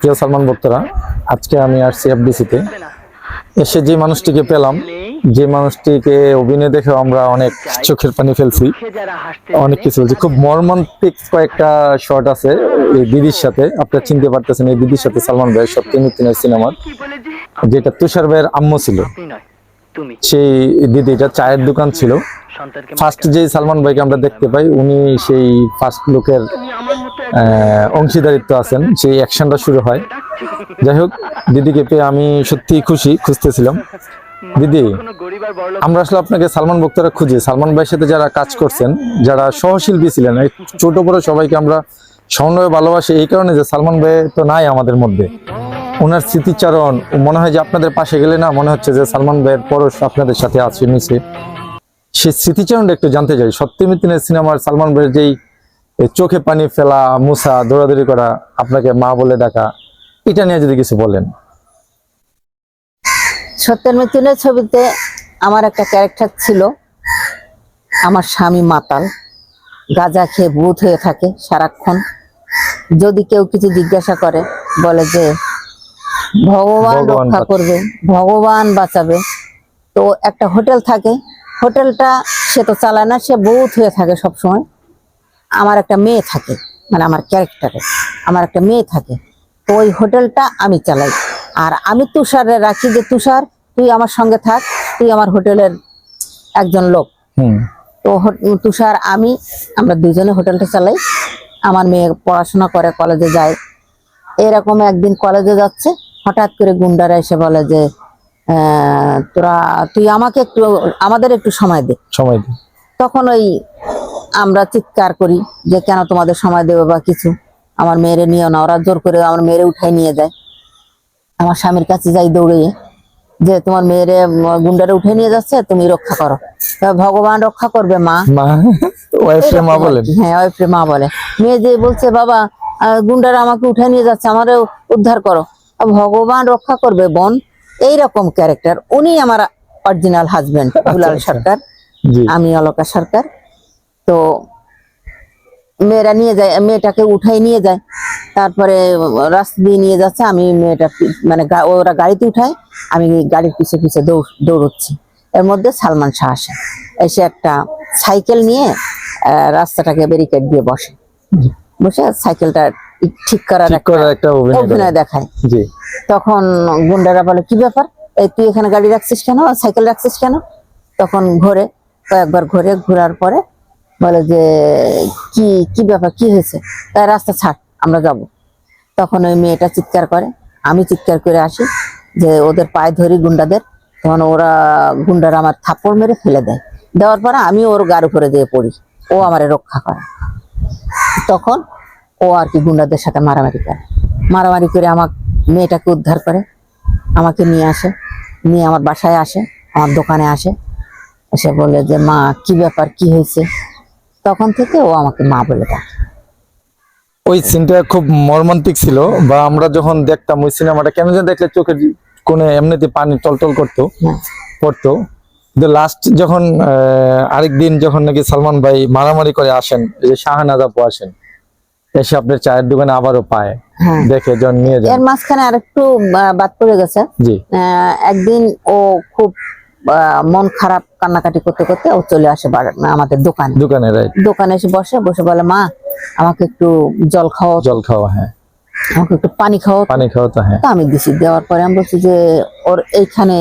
প্রিয় সালমান ভক্তরা, আজকে আমি আসছি এফডিসিতে এসে যে মানুষটিকে পেলাম, যে মানুষটিকে অভিনয় দেখে আমরা অনেক চোখের পানি ফেলছি। অনেক কিছু বলছি। খুব মর্মান্তিক কয়েকটা শর্ট আছে এই দিদির সাথে। আপনারা চিনতে পারতেছেন এই দিদির সাথে সালমান ভাইয়ের সত্যি মিথ্যা সিনেমার যেটা তুষার ভাইয়ের আম্মু ছিল। সেই দিদিটা চায়ের দোকান ছিল। ফার্স্ট যে সালমান ভাইকে আমরা দেখতে পাই, উনি সেই ফার্স্ট লোকের অংশীদারিত্ব আছেন, সেই অ্যাকশনটা শুরু হয়। যাই হোক, দিদিকে পেয়ে আমি সত্যি খুশি, খুঁজতেছিলাম। দিদি, আমরা আসলে আপনাকে সালমান ভক্তরা খুঁজি। সালমান ভাইয়ের সাথে যারা কাজ করছেন, যারা সহশিল্পী ছিলেন ছোট বড় সবাইকে আমরা সমন্বয়ে ভালোবাসি। এই কারণে যে সালমান ভাই তো নাই আমাদের মধ্যে। ওনার স্মৃতিচারণ মনে হয় যে আপনাদের পাশে গেলে না, মনে হচ্ছে যে সালমান ভাইয়ের পরশ আপনাদের সাথে আছে নিচে সেই স্মৃতিচারণটা একটু জানতে চাই। সত্যি মিতিনের সিনেমার সালমান ভাইয়ের যেই চোখে পানি ফেলা মুসা দৌড়াদৌড়ি করা আপনাকে মা বলে ডাকা এটা নিয়ে যদি কিছু বলেন। সত্যের মিথুনের ছবিতে আমার একটা ক্যারেক্টার ছিল। আমার স্বামী মাতাল। গাঁজা খেয়ে ভূত হয়ে থাকে সারাক্ষণ। যদি কেউ কিছু জিজ্ঞাসা করে বলে যে ভগবান ভগবান রক্ষা করবে ভগবান বাঁচাবে। তো একটা হোটেল থাকে। হোটেলটা সে তো চালায় না সে ভূত হয়ে থাকে সবসময়। আমার একটা মেয়ে থাকে মানে আমার ক্যারেক্টারে আমার একটা মেয়ে থাকে তো ওই হোটেলটা আমি চালাই। আর আমি তুষারে রাখি যে তুষার তুই আমার সঙ্গে থাক তুই আমার হোটেলের একজন লোক। তো হো- তুষার আমি আমরা দুজনে হোটেলটা চালাই। আমার মেয়ে পড়াশোনা করে কলেজে যায়। এরকম একদিন কলেজে যাচ্ছে হঠাৎ করে গুন্ডারা এসে বলে যে তোরা তুই আমাকে একটু আমাদের একটু সময় দে। সময় দে। তখন ওই আমরা চিৎকার করি যে কেন তোমাদের সময় দেবে বা কিছু? আমার মেয়েরে নিয়েও না। ওরা জোর করে আমার মেয়েরে উঠাই নিয়ে যায়। আমার স্বামীর কাছে যাই দৌড়িয়ে যে তোমার মেয়েরে গুন্ডারে উঠে নিয়ে যাচ্ছে তুমি রক্ষা করো। ভগবান রক্ষা করবে মা। মা? বলেন হ্যাঁ ওই মা বলে। মেয়ে যে বলছে বাবা গুন্ডারা আমাকে উঠে নিয়ে যাচ্ছে আমারে উদ্ধার করো। ভগবান রক্ষা করবে বোন। এইরকম ক্যারেক্টার উনি আমার অরিজিনাল হাজবেন্ড দুলাল। সরকার আমি অলকা সরকার। তো মেয়েরা নিয়ে যায় মেয়েটাকে উঠাই নিয়ে যায়। তারপরে রাস্তা দিয়ে নিয়ে যাচ্ছে আমি মেয়েটা মানে ওরা গাড়িতে উঠায় আমি গাড়ির পিছে পিছে দৌড় দৌড়চ্ছি। এর মধ্যে সালমান শাহ আসে। এসে একটা সাইকেল নিয়ে রাস্তাটাকে ব্যারিকেড দিয়ে বসে। বসে সাইকেলটা ঠিক করার একটা অভিনয় দেখায়। তখন গুন্ডারা বলে কি ব্যাপার? এই তুই এখানে গাড়ি রাখছিস কেন? সাইকেল রাখছিস কেন? তখন ঘোরে কয়েকবার ঘুরে ঘোরার পরে বলে যে, কি কি ব্যাপার, কি হয়েছে? তাই রাস্তা ছাড়, আমরা যাব। তখন ওই মেয়েটা চিৎকার করে। আমি চিৎকার করে আসি যে, ওদের পায়ে ধরি গুন্ডাদের। তখন ওরা গুন্ডারা আমার থাপ্পড় মেরে ফেলে দেয়। দেওয়ার পরে আমি ওর গার উপরে দিয়ে পড়ি। ও আমারে রক্ষা করে। তখন ও আর কি গুন্ডাদের সাথে মারামারি করে। মারামারি করে আমার মেয়েটাকে উদ্ধার করে, আমাকে নিয়ে আসে। নিয়ে আমার বাসায় আসে, আমার দোকানে আসে। এসে বলে যে, মা, কি ব্যাপার, কি হয়েছে? তখন থেকে ও আমাকে মা বলে ডাকে ওই সিনটা খুব মর্মান্তিক ছিল বা আমরা যখন দেখতাম ওই সিনেমাটা কেন যেন দেখলে চোখের কোণে এমনিতে পানি টলটল করতো হ্যাঁ। পড়তো। কিন্তু লাস্ট যখন আহ, আরেকদিন যখন নাকি সালমান ভাই মারামারি করে আসেন এই যে শাহানাজ আপু আসেন এসে আপনার চায়ের দোকানে আবারও পায় হ্যাঁ। দেখে যখন নিয়ে যান। এর মাঝখানে আরেকটু বাদ পড়ে গেছে। জি। একদিন ও খুব মন খারাপ কান্নাকাটি করতে করতে ও চলে আসে আমাদের দোকানে। দোকানে দোকানে এসে বসে বসে বলে মা আমাকে একটু জল খাওয়া জল খাওয়া হ্যাঁ। আমাকে একটু পানি খাও পানি খাওয়া তো হ্যাঁ। আমি দিছি। দেওয়ার পরে আমি বলছি যে ওর এইখানে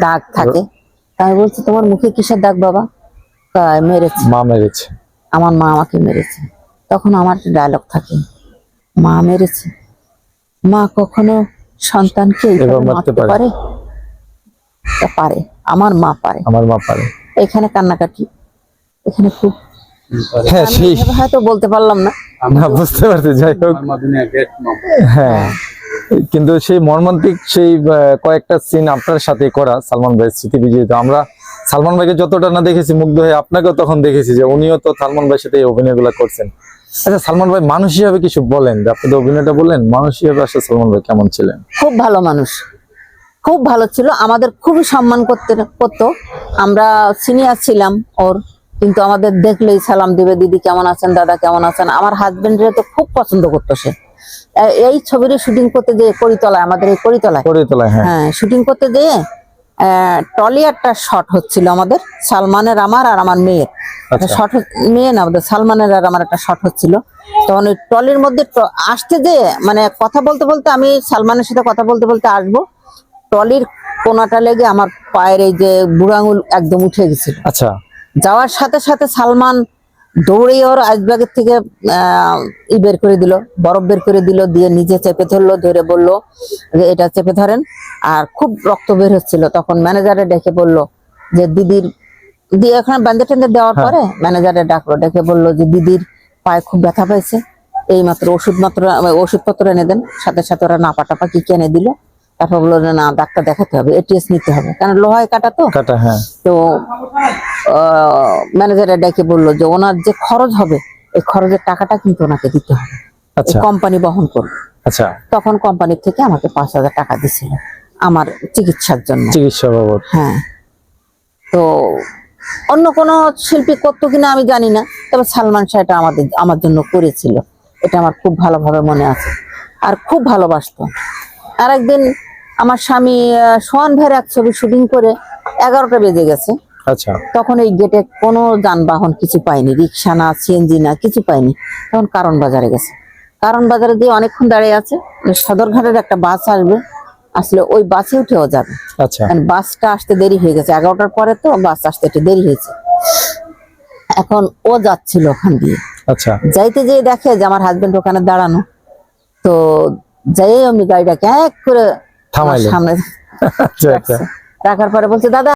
দাগ থাকে। আমি বলছি তোমার মুখে কিসের দাগ বাবা? মেরেছে। মা মেরেছে। আমার মা আমাকে মেরেছে। তখন আমার ডায়লগ থাকে। মা মেরেছে। মা কখনো সন্তানকে মারতে পারে? পারে তা পারে আমার মা পারে। আমার মা পারে। এখানে কান্নাকাটি এখানে খুব হ্যাঁ সেই হয়তো বলতে পারলাম না। না বুঝতে পারছি যাই হোক। হ্যাঁ কিন্তু সেই মর্মান্তিক সেই কয়েকটা সিন আপনার সাথে করা সালমান ভাইয়ের স্মৃতি বিজয়িত। আমরা সালমান ভাইকে যতটা না দেখেছি মুগ্ধ হয়ে আপনাকেও তখন দেখেছি যে উনিও তো সালমান ভাইয়ের সাথে এই অভিনয়গুলো করছেন। আচ্ছা সালমান ভাই মানুষ হিসাবে কিছু বলেন? যে আপনি তো অভিনয়টা বললেন মানুষ হিসাবে আসলে সালমান ভাই কেমন ছিলেন? খুব ভালো মানুষ। খুব ভালো ছিল। আমাদের খুবই সম্মান করতে করতো। আমরা সিনিয়র ছিলাম ওর কিন্তু আমাদের দেখলেই সালাম দিবে দিদি কেমন আছেন? দাদা কেমন আছেন? আমার হাজবেন্ডের তো খুব পছন্দ করতো সে। এই ছবির শুটিং করতে যে করিতলায় আমাদের এই করিতলায়। করে তোলায় হ্যাঁ। হ্যাঁ শুটিং করতে যেয়ে টলি একটা শট হচ্ছিল আমাদের সালমানের আমার আর আমার মেয়ের। আচ্ছা। শট মেয়ে না আমাদের সালমানের আর আমার একটা শট হচ্ছিল। তখন ওই টলির মধ্যে আসতে যে মানে কথা বলতে বলতে আমি সালমানের সাথে কথা বলতে বলতে আসব। টলির কোনাটা লেগে আমার পায়ের এই যে বুড়ো আঙুল একদম উঠে গেছিল। আচ্ছা। যাওয়ার সাথে সাথে সালমান দৌড়ে ওর আইসব্যাগের থেকে আহ, ই বের করে দিল বরফ বের করে দিল দিয়ে নিজে চেপে ধরলো ধরে বলল যে এটা চেপে ধরেন। আর খুব রক্ত বের হচ্ছিল। তখন ম্যানেজারে ডেকে বলল যে দিদির দিয়ে ওখানে ব্যান্ডে টেন্ডে দেওয়ার পরে ম্যানেজারে ডাকলো ডেকে বলল যে দিদির পায়ে খুব ব্যথা পাইছে। এই মাত্র ওষুধ মাত্র ওষুধপত্র এনে দেন। সাথে সাথে ওরা নাপা টাপা কি কি এনে দিল। তারপর বলল না ডাক্তার দেখাতে হবে এটিএস নিতে হবে। কারণ লোহায় কাটা তো। কাটা হ্যাঁ। তো ম্যানেজারের ডেকে বলল যে ওনার যে খরচ হবে এই খরচের টাকাটা কিন্তু ওনাকে দিতে হবে। আচ্ছা। কোম্পানি বহন করবে আচ্ছা। তখন কোম্পানি থেকে আমাকে পাঁচ হাজার টাকা দিছিল আমার চিকিৎসার জন্য। চিকিৎসা বাবদ। হ্যাঁ। তো অন্য কোনো শিল্পী করতো কিনা আমি জানি না তবে সালমান শাহ এটা আমাদের আমার জন্য করেছিল। এটা আমার খুব ভালোভাবে মনে আছে। আর খুব ভালোবাসতো। আর একদিন আমার স্বামী সোহান ভাইয়ের এক ছবি শুটিং করে এগারোটা বেজে গেছে। আচ্ছা। তখন এই গেটে কোনো যানবাহন কিছু পাইনি রিক্সা না সিএনজি না কিছু পাইনি তখন কারণ বাজারে গেছে। কারণ বাজারে দিয়ে অনেকক্ষণ দাঁড়িয়ে আছে সদরঘাটের একটা বাস আসবে আসলে ওই বাসে উঠেও যাবে। আচ্ছা। বাসটা আসতে দেরি হয়ে গেছে এগারোটার পরে তো বাস আসতে একটু দেরি হয়েছে। এখন ও যাচ্ছিল ওখান দিয়ে। আচ্ছা। যাইতে যেয়ে দেখে যে আমার হাজবেন্ড ওখানে দাঁড়ানো। তো যাই আমি গাড়িটাকে এক করে থামাইলেন। সামনে আচ্ছা আচ্ছা। রাখার পরে বলছে দাদা